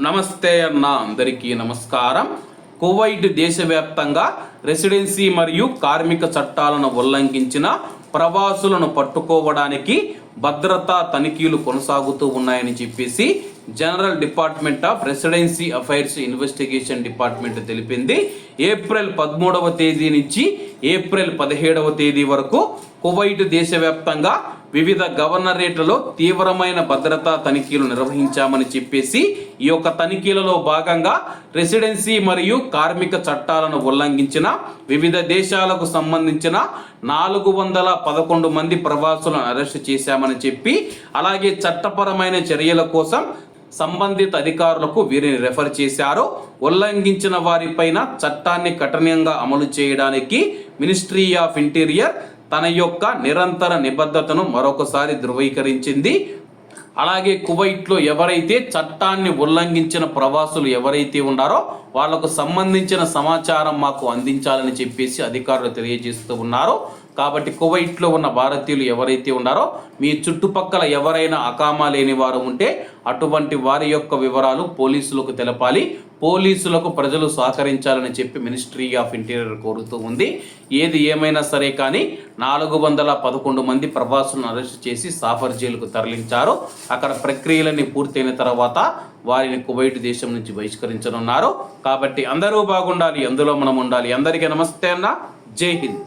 నమస్తే అన్న అందరికీ నమస్కారం. కువైట్ దేశవ్యాప్తంగా రెసిడెన్సీ మరియు కార్మిక చట్టాలను ఉల్లంఘించిన ప్రవాసులను పట్టుకోవడానికి భద్రతా తనిఖీలు కొనసాగుతూ ఉన్నాయని చెప్పేసి General Department of Residency Affairs Investigation Department తెలిపింది. ఏప్రిల్ పదమూడవ తేదీ నుంచి ఏప్రిల్ పదిహేడవ తేదీ వరకు కువైట్ దేశవ్యాప్తంగా వివిధ గవర్నరేట్లలో తీవ్రమైన భద్రతా తనిఖీలు నిర్వహించామని చెప్పేసి ఈ యొక్క తనిఖీలలో భాగంగా రెసిడెన్సీ మరియు కార్మిక చట్టాలను ఉల్లంఘించిన వివిధ దేశాలకు సంబంధించిన నాలుగు వందల పదకొండు మంది ప్రవాసులను అరెస్ట్ చేశామని చెప్పి అలాగే చట్టపరమైన చర్యల కోసం సంబంధిత అధికారులకు వీరిని రెఫర్ చేశారు. ఉల్లంఘించిన వారిపైన చట్టాన్ని కఠినంగా అమలు చేయడానికి మినిస్ట్రీ ఆఫ్ ఇంటీరియర్ తన యొక్క నిరంతర నిబద్ధతను మరొకసారి ధృవీకరించింది. అలాగే కువైట్లో ఎవరైతే చట్టాన్ని ఉల్లంఘించిన ప్రవాసులు ఎవరైతే ఉన్నారో వాళ్ళకు సంబంధించిన సమాచారం మాకు అందించాలని చెప్పేసి అధికారులు తెలియజేస్తూ ఉన్నారు. కాబట్టి కువైట్లో ఉన్న భారతీయులు ఎవరైతే ఉన్నారో మీ చుట్టుపక్కల ఎవరైనా అకామా లేని వారు ఉంటే అటువంటి వారి యొక్క వివరాలు పోలీసులకు తెలపాలి. పోలీసులకు ప్రజలు సహకరించాలని చెప్పి మినిస్ట్రీ ఆఫ్ ఇంటీరియర్ కోరుతూ ఉంది. ఏది ఏమైనా సరే కానీ నాలుగు వందల పదకొండు మంది ప్రవాసులను అరెస్ట్ చేసి సాఫర్ జైలుకు తరలించారు. అక్కడ ప్రక్రియలన్నీ పూర్తయిన తర్వాత వారిని కువైట్ దేశం నుంచి బహిష్కరించనున్నారు. కాబట్టి అందరూ బాగుండాలి అందులో మనం ఉండాలి. అందరికీ నమస్తే అన్న. జై హింద్.